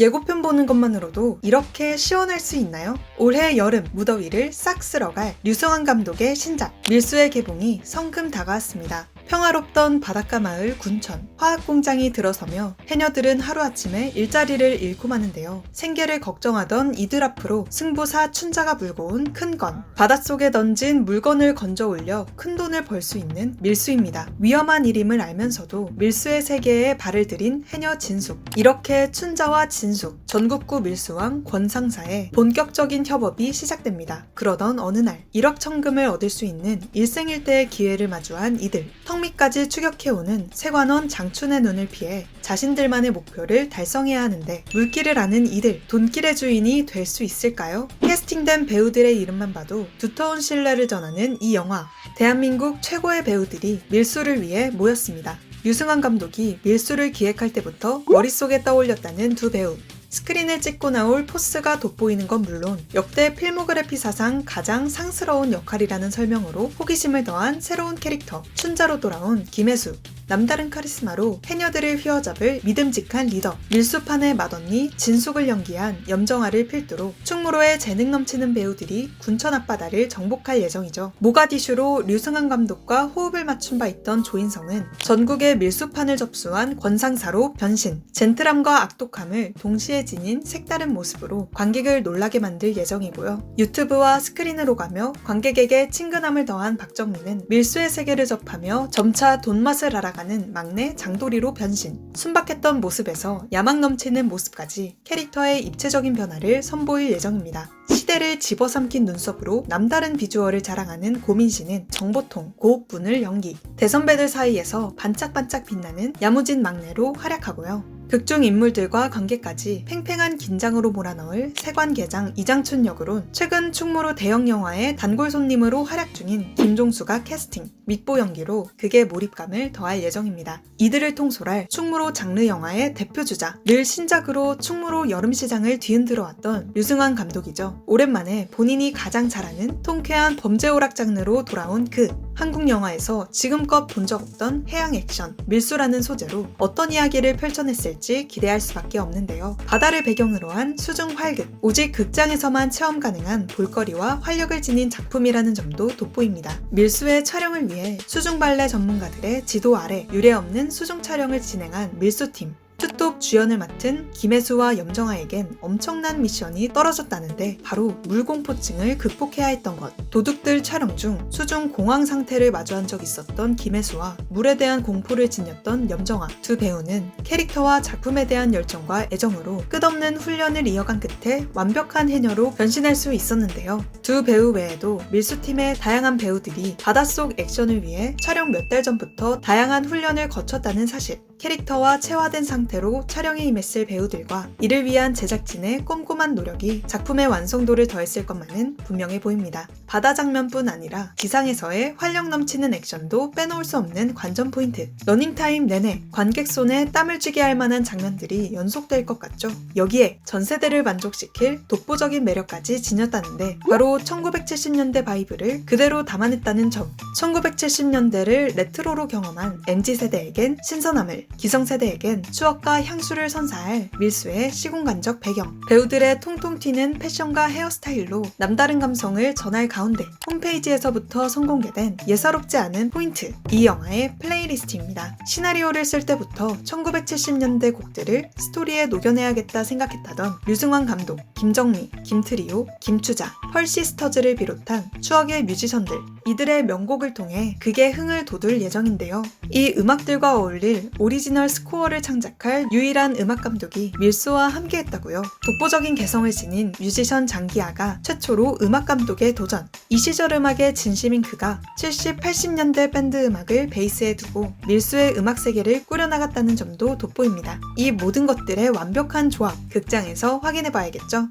예고편 보는 것만으로도 이렇게 시원할 수 있나요? 올해 여름 무더위를 싹 쓸어갈 류승환 감독의 신작 밀수의 개봉이 성금 다가왔습니다. 평화롭던 바닷가 마을 군천 화학공장이 들어서며 해녀들은 하루아침에 일자리를 잃고 마는데요. 생계를 걱정하던 이들 앞으로 승부사 춘자가 물고 온 큰 건 바닷속에 던진 물건을 건져 올려 큰 돈을 벌 수 있는 밀수입니다. 위험한 일임을 알면서도 밀수의 세계에 발을 들인 해녀 진숙 이렇게 춘자와 진숙 전국구 밀수왕 권상사의 본격적인 협업이 시작됩니다. 그러던 어느 날 일억천금을 얻을 수 있는 일생일대의 기회를 마주한 이들 턱밑까지 추격해오는 세관원 장춘의 눈을 피해 자신들만의 목표를 달성해야 하는데 물길을 아는 이들 돈길의 주인이 될 수 있을까요? 캐스팅된 배우들의 이름만 봐도 두터운 신뢰를 전하는 이 영화 대한민국 최고의 배우들이 밀수를 위해 모였습니다. 유승환 감독이 밀수를 기획할 때부터 머릿속에 떠올렸다는 두 배우 스크린에 찍고 나올 포스가 돋보이는 건 물론 역대 필모그래피 사상 가장 상스러운 역할이라는 설명으로 호기심을 더한 새로운 캐릭터 춘자로 돌아온 김혜수 남다른 카리스마로 해녀들을 휘어잡을 믿음직한 리더 밀수판의 맏언니 진숙을 연기한 염정아를 필두로 충무로의 재능 넘치는 배우들이 군천 앞바다를 정복할 예정이죠. 모가디슈로 류승환 감독과 호흡을 맞춘 바 있던 조인성은 전국의 밀수판을 접수한 권상사로 변신 젠틀함과 악독함을 동시에 지닌 색다른 모습으로 관객을 놀라게 만들 예정이고요. 유튜브와 스크린으로 가며 관객에게 친근함을 더한 박정민은 밀수의 세계를 접하며 점차 돈맛을 알아 가는 막내 장도리로 변신. 순박했던 모습에서 야망 넘치는 모습까지 캐릭터의 입체적인 변화를 선보일 예정입니다. 시대를 집어삼킨 눈썹으로 남다른 비주얼을 자랑하는 고민 씨는 정보통 고옥분을 연기. 대선배들 사이에서 반짝반짝 빛나는 야무진 막내로 활약하고요. 극중 인물들과 관계까지 팽팽한 긴장으로 몰아넣을 세관계장 이장춘 역으론 최근 충무로 대형 영화의 단골 손님으로 활약 중인 김종수가 캐스팅, 밑보 연기로 극의 몰입감을 더할 예정입니다. 이들을 통솔할 충무로 장르 영화의 대표 주자, 늘 신작으로 충무로 여름 시장을 뒤흔들어 왔던 류승환 감독이죠. 오랜만에 본인이 가장 잘하는 통쾌한 범죄 오락 장르로 돌아온 그 한국 영화에서 지금껏 본 적 없던 해양 액션, 밀수라는 소재로 어떤 이야기를 펼쳐냈을지 기대할 수밖에 없는데요. 바다를 배경으로 한 수중 활극, 오직 극장에서만 체험 가능한 볼거리와 활력을 지닌 작품이라는 점도 돋보입니다. 밀수의 촬영을 위해 수중 발레 전문가들의 지도 아래 유례 없는 수중 촬영을 진행한 밀수팀. 투톱 주연을 맡은 김혜수와 염정아에겐 엄청난 미션이 떨어졌다는데 바로 물공포증을 극복해야 했던 것. 도둑들 촬영 중 수중 공황 상태를 마주한 적 있었던 김혜수와 물에 대한 공포를 지녔던 염정아. 두 배우는 캐릭터와 작품에 대한 열정과 애정으로 끝없는 훈련을 이어간 끝에 완벽한 해녀로 변신할 수 있었는데요. 두 배우 외에도 밀수팀의 다양한 배우들이 바닷속 액션을 위해 촬영 몇 달 전부터 다양한 훈련을 거쳤다는 사실. 캐릭터와 체화된 상태로 촬영에 임했을 배우들과 이를 위한 제작진의 꼼꼼한 노력이 작품의 완성도를 더했을 것만은 분명해 보입니다. 바다 장면뿐 아니라 기상에서의 활력 넘치는 액션도 빼놓을 수 없는 관전 포인트. 러닝타임 내내 관객 손에 땀을 쥐게 할 만한 장면들이 연속될 것 같죠. 여기에 전 세대를 만족시킬 독보적인 매력까지 지녔다는데 바로 1970년대 바이브를 그대로 담아냈다는 점. 1970년대를 레트로로 경험한 MZ세대에겐 신선함을 기성세대에겐 추억과 향수를 선사할 밀수의 시공간적 배경, 배우들의 통통 튀는 패션과 헤어스타일로 남다른 감성을 전할 가운데 홈페이지에서부터 선공개된 예사롭지 않은 포인트, 이 영화의 플레이리스트입니다. 시나리오를 쓸 때부터 1970년대 곡들을 스토리에 녹여내야겠다 생각했다던 류승환 감독, 김정미, 김트리오, 김추자, 펄시스터즈를 비롯한 추억의 뮤지션들, 이들의 명곡을 통해 극의 흥을 돋울 예정인데요. 이 음악들과 어울릴 오리 지널 스코어를 창작할 유일한 음악 감독이 밀수와 함께했다고요. 독보적인 개성을 지닌 뮤지션 장기하가 최초로 음악 감독에 도전. 이 시절 음악의 진심인 그가 70, 80년대 밴드 음악을 베이스에 두고 밀수의 음악 세계를 꾸려나갔다는 점도 돋보입니다. 이 모든 것들의 완벽한 조합, 극장에서 확인해봐야겠죠.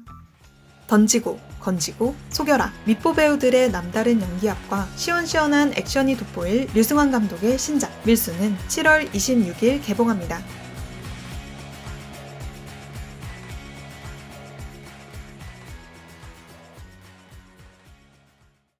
던지고 건지고 속여라 밑보 배우들의 남다른 연기압과 시원시원한 액션이 돋보일 류승환 감독의 신작 밀수는 7월 26일 개봉합니다.